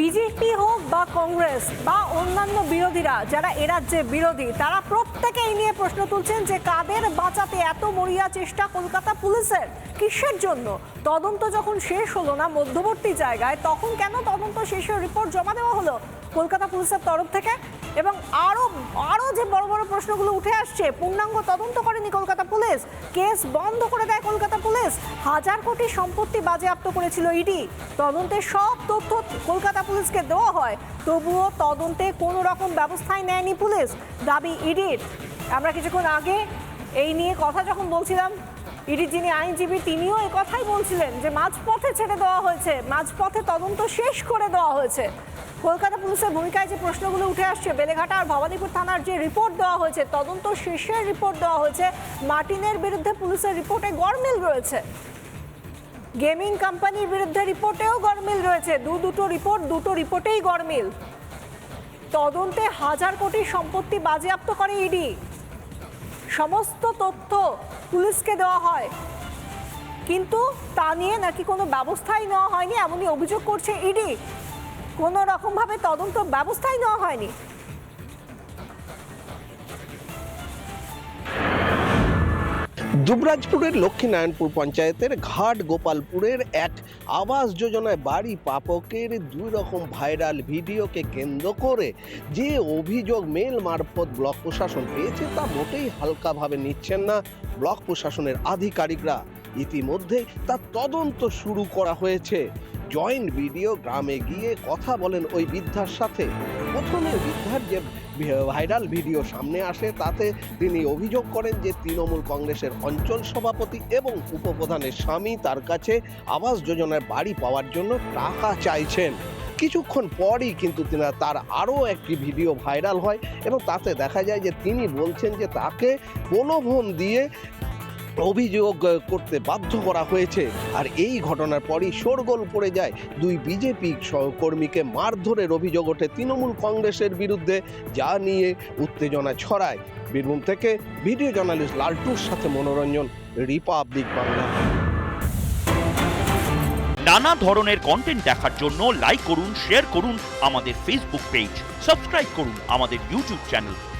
BJP হোক বা কংগ্রেস বা অন্যান্য বিরোধীরা, যারা এরাজ্যে বিরোধী, তারা প্রত্যেকেই নিয়ে প্রশ্ন তুলছেন যে কাদের বাঁচাতে এত মরিয়া চেষ্টা কলকাতা পুলিশের? কিসের জন্য? তদন্ত যখন শেষ হলো না মধ্যবর্তী জায়গায়, তখন কেন তদন্ত শেষের রিপোর্ট জমা দেওয়া হলো কলকাতা পুলিশের তরফ থেকে? এবং আরও আরও যে বড় বড় প্রশ্নগুলো উঠে আসছে, পূর্ণাঙ্গ তদন্ত করেনি কলকাতা পুলিশ, কেস বন্ধ করে দেয় কলকাতা পুলিশ, হাজার কোটি সম্পত্তি বাজেয়াপ্ত করেছিল ইডি তদন্তের সব তথ্য কলকাতা পুলিশকে দেওয়া হয়, তবুও তদন্তে কোনো রকম ব্যবস্থাই নেয়নি পুলিশ, দাবি ইডির আমরা কিছুক্ষণ আগে এই নিয়ে কথা যখন বলছিলাম ইডির যিনি আইনজীবী, তিনিও এই কথাই বলছিলেন যে মাঝপথে ছেড়ে দেওয়া হয়েছে, মাঝপথে তদন্ত শেষ করে দেওয়া হয়েছে। কলকাতা পুলিশের ভূমিকায় যে প্রশ্নগুলো উঠে আসছে, বেলেঘাটা আর ভবানীপুর থানার যে রিপোর্ট দেওয়া হয়েছে, তদন্ত শেষের রিপোর্ট দেওয়া হয়েছে, মার্টিনের বিরুদ্ধে পুলিশের রিপোর্টে গরমিল রয়েছে। গেমিং কোম্পানির বিরুদ্ধে রিপোর্টেও গরমিল রয়েছে, দু দুটো রিপোর্ট দুটো রিপোর্টেই গরমিল তদন্তে হাজার কোটি সম্পত্তি বাজেয়াপ্ত করে ইডি। সমস্ত তথ্য পুলিশকে দেওয়া হয়। কিন্তু তা নিয়ে নাকি কোনো ব্যবস্থাই নেওয়া হয়নি, এমনই অভিযোগ করছে ইডি। কোনো রকমভাবে তদন্ত ব্যবস্থাই নেওয়া হয়নি। দুবরাজপুরের লক্ষ্মীনারায়ণপুর পঞ্চায়েতের ঘাট গোপালপুরের এক আবাস যোজনায় বাড়ি পাপকের দুই রকম ভাইরাল ভিডিওকে কেন্দ্র করে যে অভিযোগ মেল মারফত ব্লক প্রশাসন পেয়েছে তা মোটেই হালকাভাবে নিচ্ছেন না ব্লক প্রশাসনের আধিকারিকরা। ইতিমধ্যে তা তদন্ত শুরু করা হয়েছে। জয়েন্ট ভিডিও গ্রামে গিয়ে কথা বলেন ওই বৃদ্ধার সাথে। প্রথমে বৃদ্ধার যে ভাইরাল ভিডিও সামনে আসে, তাতে তিনি অভিযোগ করেন যে তৃণমূল কংগ্রেসের অঞ্চল সভাপতি এবং উপপ্রধানের স্বামী তার কাছে আবাস যোজনার বাড়ি পাওয়ার জন্য টাকা চাইছেন। কিছুক্ষণ পরই কিন্তু তিনি তার আরও একটি ভিডিও ভাইরাল হয় এবং তাতে দেখা যায় যে তিনি বলছেন যে তাকে প্রলোভন দিয়ে অভিযোগ করতে বাধ্য করা হয়েছে। আর এই ঘটনার পরই শোরগোল পড়ে যায় দুই বিজেপি সহকর্মীকে। মারধরের অভিযোগ ওঠে তৃণমূল কংগ্রেসের বিরুদ্ধে, যা নিয়ে উত্তেজনা ছড়ায়। বীরভূম থেকে ভিডিও জার্নালিস্ট লালটুর সাথে মনোরঞ্জন, রিপাবলিক বাংলা। নানা ধরনের কন্টেন্ট দেখার জন্য লাইক করুন শেয়ার করুন আমাদের ফেসবুক পেজ সাবস্ক্রাইব করুন আমাদের ইউটিউব চ্যানেল